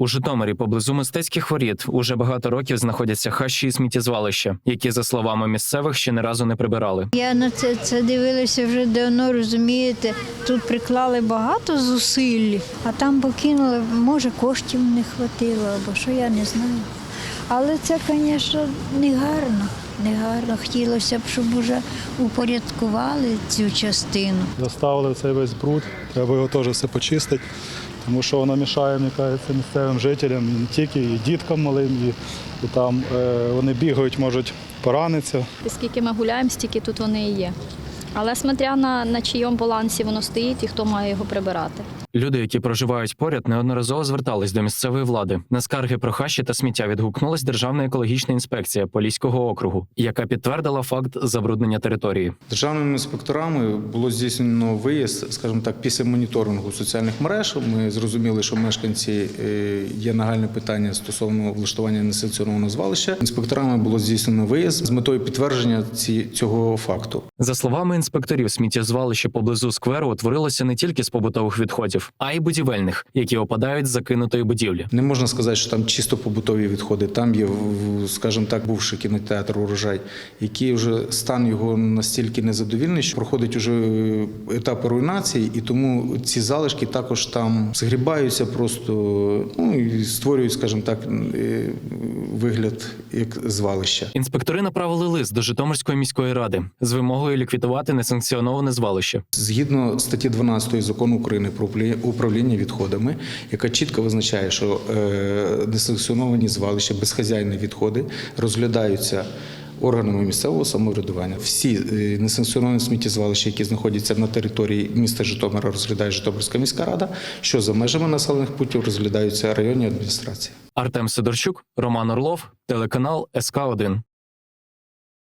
У Житомирі поблизу мистецьких воріт уже багато років знаходяться хащі і сміттєзвалища, які, за словами місцевих, ще не разу не прибирали. Я на це, це дивилася вже давно, розумієте. Тут приклали багато зусиль, а там покинули, може, коштів не хватило, або що я не знаю. Але це, звісно, не гарно. Не гарно. Хотілося б, щоб вже упорядкували цю частину. Заставили цей весь бруд, треба його теж все почистити, тому що воно мішає, мені кажеться, місцевим жителям, не тільки і діткам малим, і, і там е, вони бігають, можуть поранитися. Скільки ми гуляємо, стільки тут вони і є. Але смотря на, на чийому балансі воно стоїть і хто має його прибирати. Люди, які проживають поряд, неодноразово звертались до місцевої влади. На скарги про хащі та сміття відгукнулась Державна екологічна інспекція Поліського округу, яка підтвердила факт забруднення території. Державними інспекторами було здійснено виїзд, скажімо так, після моніторингу соціальних мереж. Ми зрозуміли, що мешканці е, є нагальне питання стосовно влаштування несанкціонованого звалища. Інспекторами було здійснено виїзд з метою підтвердження ці, цього факту. За словами інспекторів, сміттєзвалище поблизу скверу утворилося не тільки з побутових відходів, а й будівельних, які опадають з закинутої будівлі. Не можна сказати, що там чисто побутові відходи. Там є, скажімо так, бувший кінотеатр урожай, який вже стан його настільки незадовільний, що проходить уже етапи руйнації, і тому ці залишки також там згрібаються просто ну і створюють, скажімо так, е, вигляд як звалища. Інспектори направили лист до Житомирської міської ради з вимогою ліквідувати несанкціоноване звалище. Згідно статті 12 закону України про управління- відходами, яка чітко визначає, що е, несанкціоновані звалища, безхазяйні відходи розглядаються. Органами місцевого самоврядування всі е, несанкціоновані сміттєзвалища, які знаходяться на території міста Житомира, розглядає Житомирська міська рада. Що за межами населених пунктів розглядаються районні адміністрації. Артем Сидорчук, Роман Орлов, телеканал СК 1